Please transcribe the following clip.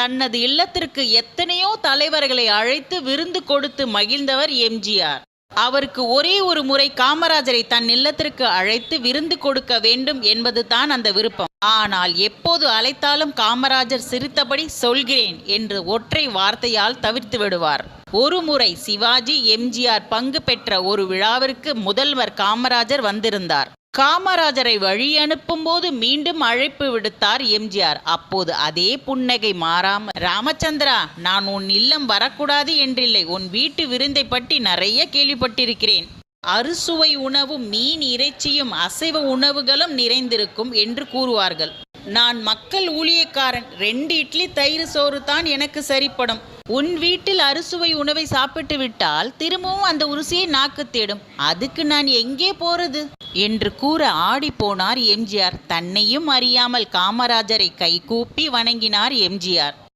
தனது இல்லத்திற்கு எத்தனையோ தலைவர்களை அழைத்து விருந்து கொடுத்து மகிழ்ந்தவர் எம்ஜிஆர். அவருக்கு ஒரே ஒரு முறை காமராஜரை தன் இல்லத்திற்கு அழைத்து விருந்து கொடுக்க வேண்டும் என்பதுதான் அந்த விருப்பம். ஆனால் எப்போது அழைத்தாலும் காமராஜர் சிரித்தபடி சொல்கிறேன் என்று ஒற்றை வார்த்தையால் தவிர்த்து விடுவார். ஒரு முறை சிவாஜி எம்ஜிஆர் பங்கு பெற்ற ஒரு விழாவிற்கு முதல்வர் காமராஜர் வந்திருந்தார். காமராஜரை வழி அனுப்பும்போது மீண்டும் அழைப்பு விடுத்தார் எம்ஜிஆர். அப்போது அதே புன்னகை மாறாம ராமச்சந்திரா நான் உன் இல்லம் வரக்கூடாது என்றில்லை. உன் வீட்டு விருந்தை பற்றி நிறைய கேள்விப்பட்டிருக்கிறேன். அறுசுவை உணவும் மீன் இறைச்சியும் அசைவ உணவுகளும் நிறைந்திருக்கும் என்று கூறுவார்கள். நான் மக்கள் ஊழியக்காரன். ரெண்டு இட்லி தயிர் சோறு தான் எனக்கு சரிப்படும். உன் வீட்டில் அறுசுவை உணவை சாப்பிட்டு விட்டால் திரும்பவும் அந்த உருசியை நாக்கு தேடும். அதுக்கு நான் எங்கே போறது? என்று கூற ஆடிப்போனார் எம்ஜிஆர். தன்னையும் அறியாமல் காமராஜரை கைகூப்பி வணங்கினார் எம்ஜிஆர்.